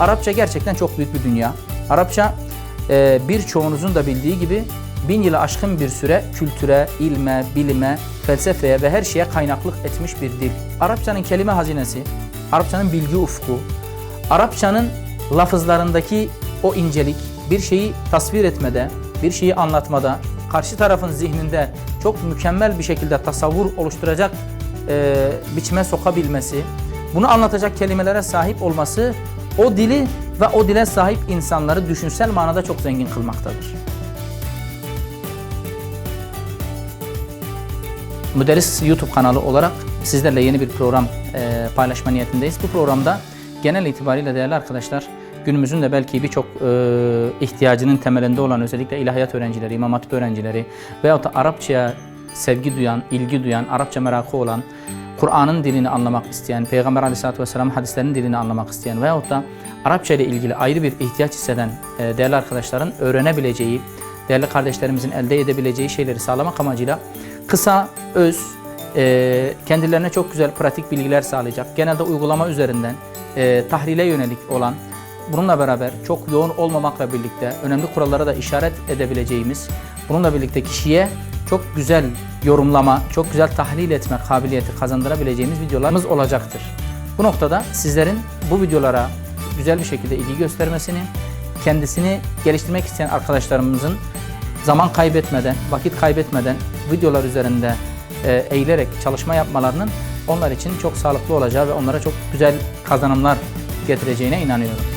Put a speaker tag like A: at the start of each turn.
A: Arapça gerçekten çok büyük bir dünya. Arapça e, birçoğunuzun da bildiği gibi bin yılı aşkın bir süre kültüre, ilme, bilime, felsefeye ve her şeye kaynaklık etmiş bir dil. Arapçanın kelime hazinesi, Arapçanın bilgi ufku, Arapçanın lafızlarındaki o incelik, bir şeyi tasvir etmede, bir şeyi anlatmada, karşı tarafın zihninde çok mükemmel bir şekilde tasavvur oluşturacak e, biçime sokabilmesi, bunu anlatacak kelimelere sahip olması o dili ve o dile sahip insanları düşünsel manada çok zengin kılmaktadır. Müderris YouTube kanalı olarak sizlerle yeni bir program e, paylaşma niyetindeyiz. Bu programda genel itibariyle değerli arkadaşlar günümüzün de belki birçok e, ihtiyacının temelinde olan özellikle ilahiyat öğrencileri, imam hatip öğrencileri veyahut da Arapçaya sevgi duyan, ilgi duyan, Arapça merakı olan, Kur'an'ın dilini anlamak isteyen, Peygamber Aleyhisselatü Vesselam hadislerinin dilini anlamak isteyen veyahut da Arapça ile ilgili ayrı bir ihtiyaç hisseden e, değerli arkadaşların öğrenebileceği, değerli kardeşlerimizin elde edebileceği şeyleri sağlamak amacıyla kısa, öz, e, kendilerine çok güzel pratik bilgiler sağlayacak, genelde uygulama üzerinden e, tahrile yönelik olan, bununla beraber çok yoğun olmamakla birlikte önemli kurallara da işaret edebileceğimiz, bununla birlikte kişiye çok güzel yorumlama, çok güzel tahlil etme kabiliyeti kazandırabileceğimiz videolarımız olacaktır. Bu noktada sizlerin bu videolara güzel bir şekilde ilgi göstermesini, kendisini geliştirmek isteyen arkadaşlarımızın zaman kaybetmeden, vakit kaybetmeden videolar üzerinde e, eğilerek çalışma yapmalarının onlar için çok sağlıklı olacağı ve onlara çok güzel kazanımlar getireceğine inanıyorum.